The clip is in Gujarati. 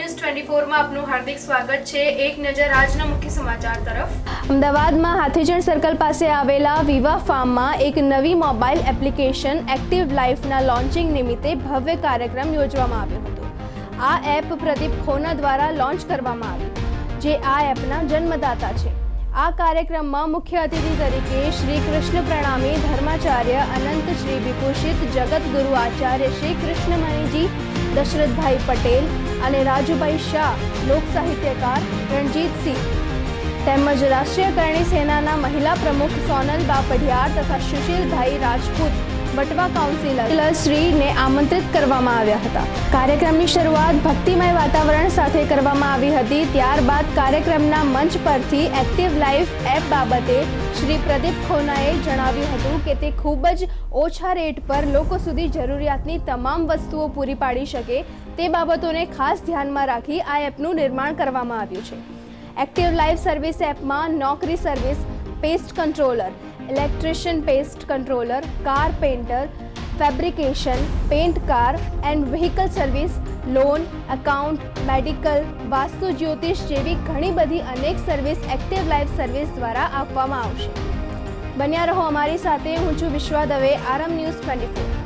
ફોરમાં આપનું હાર્દિક સ્વાગત છે. એક નજર આજના મુખ્ય સમાચાર તરફ. અમદાવાદમાં હાથીજણ સર્કલ પાસે આવેલા વિવા ફાર્મમાં એક નવી મોબાઈલ એપ્લિકેશન એક્ટિવ લાઈફના લોન્ચિંગ નિમિત્તે ભવ્ય કાર્યક્રમ યોજવામાં આવ્યો હતો. આ એપ પ્રદીપ ખોના દ્વારા લોન્ચ કરવામાં આવી જે આ એપના જન્મદાતા છે. આ કાર્યક્રમમાં મુખ્ય અતિથિ તરીકે શ્રી કૃષ્ણ પ્રણામી, ધર્માચાર્ય અનંત શ્રી વિભૂષિત જગતગુરુ આચાર્ય શ્રી કૃષ્ણમણીજી, દશરથભાઈ પટેલ અને રાજુભાઈ શાહ, લોક સાહિત્યકાર રણજીતસિંહ તેમજ રાષ્ટ્રીય કરણી સેનાના મહિલા પ્રમુખ સોનલ બાપડિયાર તથા સુશીલભાઈ રાજપૂત. બટવા કાઉન્સિલર શ્રીને આમંત્રિત કરવામાં આવ્યા હતા. કાર્યક્રમની શરૂઆત ભક્તિમય વાતાવરણ સાથે કરવામાં આવી હતી. ત્યારબાદ કાર્યક્રમના મંચ પરથી એક્ટિવ લાઈફ એપ બાબતે શ્રી પ્રદીપ ખોનાએ જણાવ્યું હતું કે તે ખૂબ જ ઓછા રેટ પર લોકો સુધી જરૂરિયાતની તમામ વસ્તુઓ પૂરી પાડી શકે તે બાબતોને ખાસ ધ્યાનમાં રાખી આ એપનું નિર્માણ કરવામાં આવ્યું છે. એક્ટિવ લાઈફ સર્વિસ એપમાં નોકરી service pest controller electrician pest controller car painter fabrication paint car and vehicle service loan account medical vastu જ્યોતિષ જેવી ઘણી બધી અનેક સર્વિસ એક્ટિવ લાઈફ સર્વિસ દ્વારા આપવામાં આવશે. બન્યા રહો અમારી સાથે. હું છું વિશ્વા દવે, આરમ ન્યૂઝ ટ્વેન્ટી ફોર.